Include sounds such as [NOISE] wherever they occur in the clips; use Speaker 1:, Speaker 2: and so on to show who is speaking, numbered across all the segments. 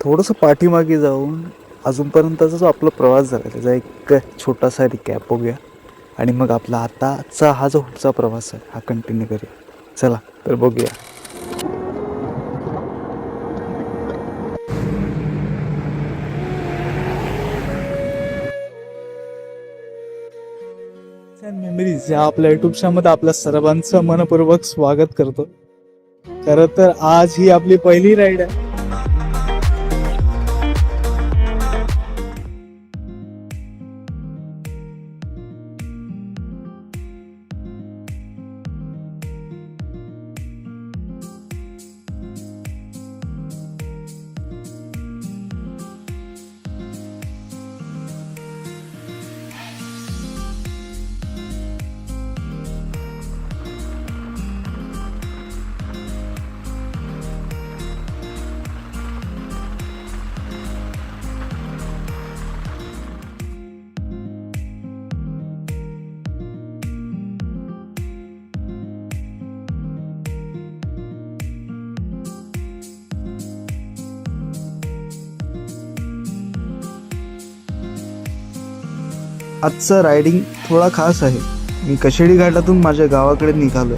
Speaker 1: थोडंसं पाठीमागे जाऊन अजूनपर्यंतचा जो आपला प्रवास झाला त्याचा एक छोटासा रिकॅप बघूया. आणि मग आपला आताचा हा जो पुढचा प्रवास आहे हा कंटिन्यू करूया. चला तर बघूया. मेमरीज या आपल्या युट्यूबमध्ये आपल्या सर्वांचं मनपूर्वक स्वागत करतो. खरं तर आज ही आपली पहिली राईड आहे. आजचं रायडिंग थोडा खास आहे. मी कशेडी घाटातून माझ्या गावाकडे निघालो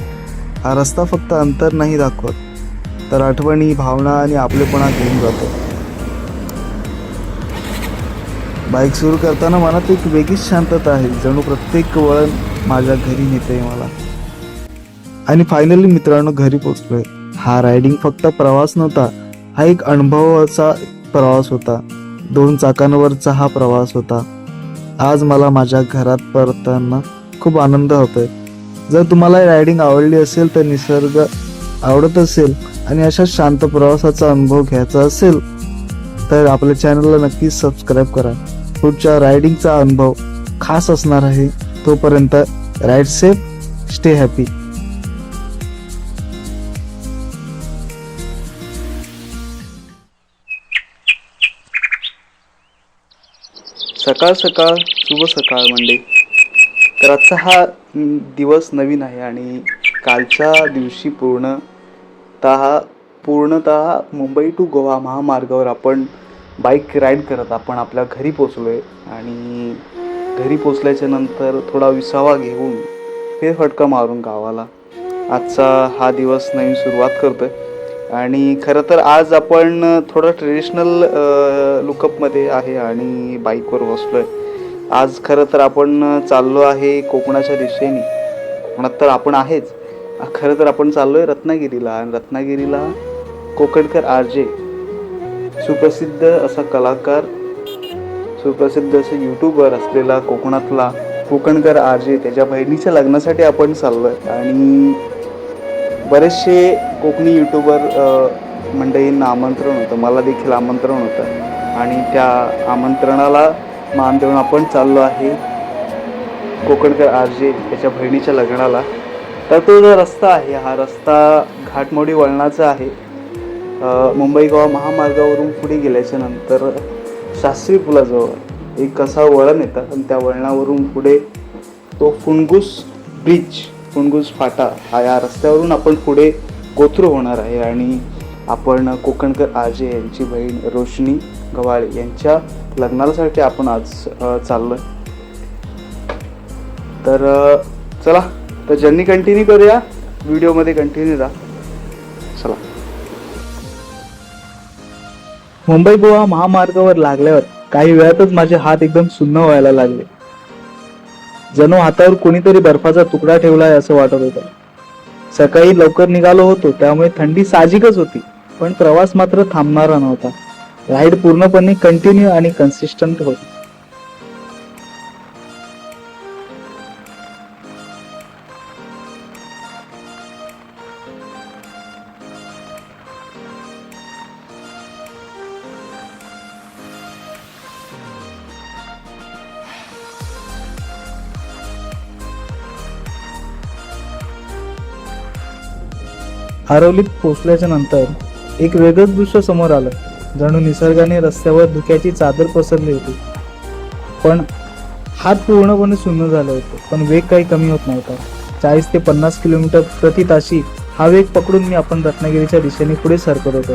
Speaker 1: हा रस्ता फक्त अंतर नाही दाखवत तर आठवणी भावना आणि आपलेपणा घेऊन जातो. बाईक सुरू करताना मनात एक वेगळीच शांतता आहे जणू प्रत्येक वळण माझ्या घरी नेते मला. आणि फायनली मित्रांनो घरी पोचलोय. हा रायडिंग फक्त प्रवास नव्हता हा एक अनुभवाचा प्रवास होता. दोन चाकांवरचा हा प्रवास होता. आज मला माझ्या घरात परतताना खूप आनंद होतोय. जर तुम्हाला रायडिंग आवडली असेल तर निसर्ग आवडत असेल आणि अशा शांत प्रवासाचा अनुभव घ्यायचा असेल तर आपल्या चॅनलला नक्की सबस्क्राईब करा. पुढच्या रायडिंगचा अनुभव खास असणार आहे तोपर्यंत राईड सेफ स्टे हॅपी. सकाळ सकाळ शुभ सकाळ मंडे तर आजचा हा दिवस नवीन आहे आणि कालच्या दिवशी पूर्णतः पूर्णतः मुंबई टू गोवा महामार्गावर आपण बाईक राईड करत आपण आपल्या घरी पोचलो आहे आणि घरी पोचल्याच्या नंतर थोडा विसावा घेऊन फेरफटका मारून गावाला. आजचा हा दिवस नवीन सुरुवात करतोय. आणि खरं तर आज आपण थोडं ट्रेडिशनल लुकअपमध्ये आहे आणि बाईकवर बसलो आहे आज खरं तर आपण चाललो आहे कोकणाच्या दिशेने. कोकणात तर आपण आहेच. खरं तर आपण चाललो आहे रत्नागिरीला आणि रत्नागिरीला कोकणकर आर जे. सुप्रसिद्ध असा कलाकार सुप्रसिद्ध असं यूट्यूबर असलेला कोकणातला कोकणकर आर जे त्याच्या बहिणीच्या लग्नासाठी आपण चाललो आहे आणि बरेचसे कोकणी यूट्यूबर मंडळींना आमंत्रण होतं. मला देखील आमंत्रण होतं. आणि त्या आमंत्रणाला मान देऊन आपण चाललो आहे कोकणकर आर जे त्याच्या बहिणीच्या लग्नाला. तर तो जो रस्ता आहे हा रस्ता घाटमोडी वळणाचा आहे. मुंबई गोवा महामार्गावरून पुढे गेल्याच्यानंतर शास्त्री पुलाजवळ एक असा वळण येतं आणि त्या वळणावरून पुढे तो फुणगुस ब्रिज फुणगुस फाटा हा या रस्त्यावरून आपण पुढे गोथ्रू होणार आहे आणि आपण कोकणकर आजे यांची बहीण रोशनी गवाळे यांच्या लग्नासाठी आपण आज चाललो तर चला तर जर्नी कंटिन्यू करूया व्हिडिओमध्ये कंटिन्यू राहा चला. मुंबई गोवा महामार्गावर लागल्यावर काही वेळातच माझे हात एकदम सुन्न व्हायला लागले. जणू हातावर कोणीतरी बर्फाचा तुकडा ठेवलाय असं वाटत होतं. सकाळी लवकर निघालो होतो त्यामुळे थंडी साहजिकच होती. पण प्रवास मात्र थांबणारा नव्हता. राईड पूर्णपणे कंटिन्यू आणि कन्सिस्टंट होती. आरवलीत पोचल्याच्या नंतर एक वेगळंच दृश्य समोर आलं जणू निसर्गाने रस्त्यावर धुक्याची चादर पसरली होती. पण हात पूर्णपणे शून्य झाले होते पण वेग काही कमी होत नव्हता. चाळीस ते पन्नास किलोमीटर प्रति ताशी हा वेग पकडून मी आपण रत्नागिरीच्या दिशेने पुढे सरकत होतो.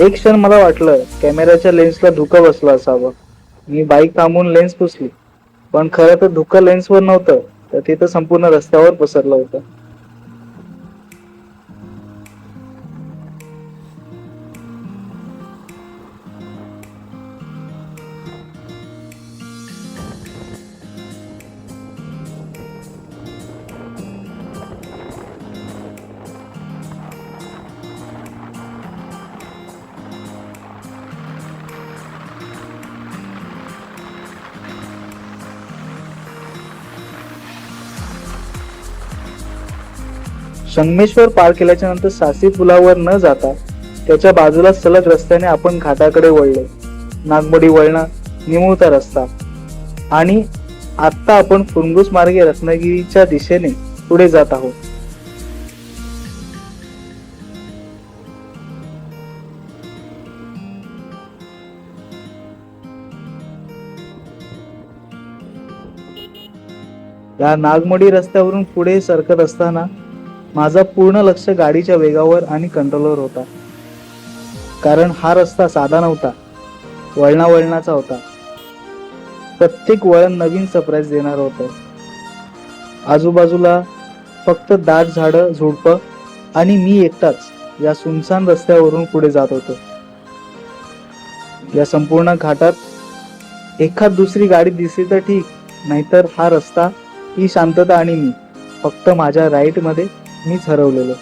Speaker 1: एक क्षण मला वाटलं कॅमेऱ्याच्या लेन्सला धुकं बसलं असावं. मी बाईक थांबून लेन्स पुसली. पण खरं तर धुकं लेन्सवर नव्हतं तर ते तर संपूर्ण रस्त्यावर पसरलं होतं. संगमेश्वर पार केल्याच्यानंतर सासी पुलावर न जाता त्याच्या बाजूला सलग रस्त्याने आपण घाटाकडे वळलो. नागमोडी वळणं निमुळता रस्ता. आणि आत्ता आपण फुंगूस मार्गे रत्नागिरीच्या दिशेने पुढे जात आहोत. या नागमोडी रस्त्यावरून पुढे सरकत असताना माझा पूर्ण लक्ष गाडीच्या वेगावर आणि कंट्रोलवर होता. कारण हा रस्ता साधा नव्हता. वळणावळणाचा होता. प्रत्येक वळण नवीन सरप्राईज देणार होतं. आजूबाजूला फक्त दाट झाडं झुडपं आणि मी एकटाच या सुनसान रस्त्यावरून पुढे जात होतो. या संपूर्ण घाटात एखाद दुसरी गाडी दिसली तर ठीक नाहीतर हा रस्ता ही शांतता आणि मी फक्त माझ्या राईटमध्ये मीच हरवलेलो.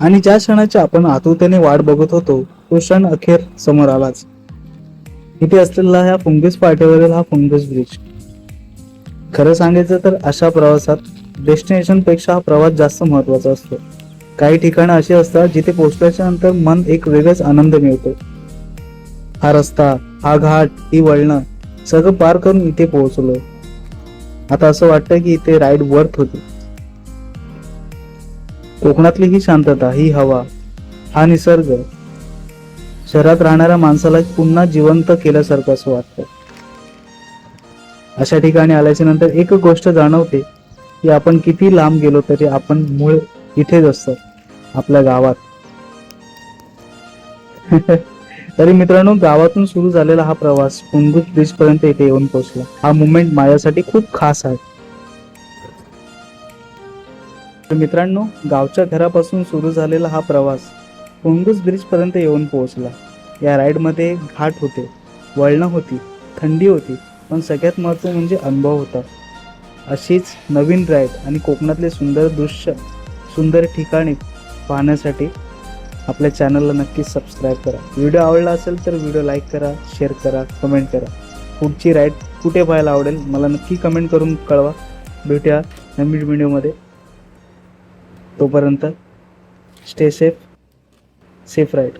Speaker 1: आणि ज्या क्षणाची आपण आतुरतेने वाट बघत होतो तो क्षण अखेर समोर आलाच. इथे असलेला ह्या फुंगस पाठीवरील हा फुंगस ब्रिज खरं सांगायचं तर अशा प्रवासात डेस्टिनेशनपेक्षा हा प्रवास जास्त महत्त्वाचा असतो. काही ठिकाणं अशी असतात जिथे पोहोचल्याच्या नंतर मन एक वेगळाच आनंद मिळतो. हा रस्ता हा घाट ही वळणं सगळं पार करून इथे पोहोचलो. आता असं वाटतं की इथे राईड वर्थ होती. कोकणातली ही शांतता ही हवा हा निसर्ग. शहरात राहणाऱ्या माणसाला पुन्हा जिवंत केल्यासारखं असं वाटतं. अशा ठिकाणी आल्याच्यानंतर एक गोष्ट जाणवते की आपण किती लांब गेलो तरी आपण मूळ इथेच असतो आपल्या गावात. [LAUGHS] तरी मित्रांनो गावातून सुरू झालेला हा प्रवास पुंगुस ब्रिज पर्यंत इथे येऊन पोहोचला. हा मुवमेंट माझ्यासाठी खूप खास आहे. तर मित्रांनो गावच्या घरापासून सुरू झालेला हा प्रवास पुंगुस ब्रिजपर्यंत येऊन पोहोचला. या राईडमध्ये घाट होते वळणं होती थंडी होती पण सगळ्यात महत्त्व म्हणजे अनुभव होता. अशीच नवीन राईड आणि कोकणातले सुंदर दृश्य सुंदर ठिकाणे पाहण्यासाठी आपल्या चॅनलला नक्कीच सबस्क्राईब करा. व्हिडिओ आवडला असेल तर व्हिडिओ लाईक करा शेअर करा कमेंट करा. पुढची राईड कुठे पाहायला आवडेल मला नक्की कमेंट करून कळवा. भेटूया नवीन व्हिडिओमध्ये तोपर्यंत स्टे सेफ सेफ राईट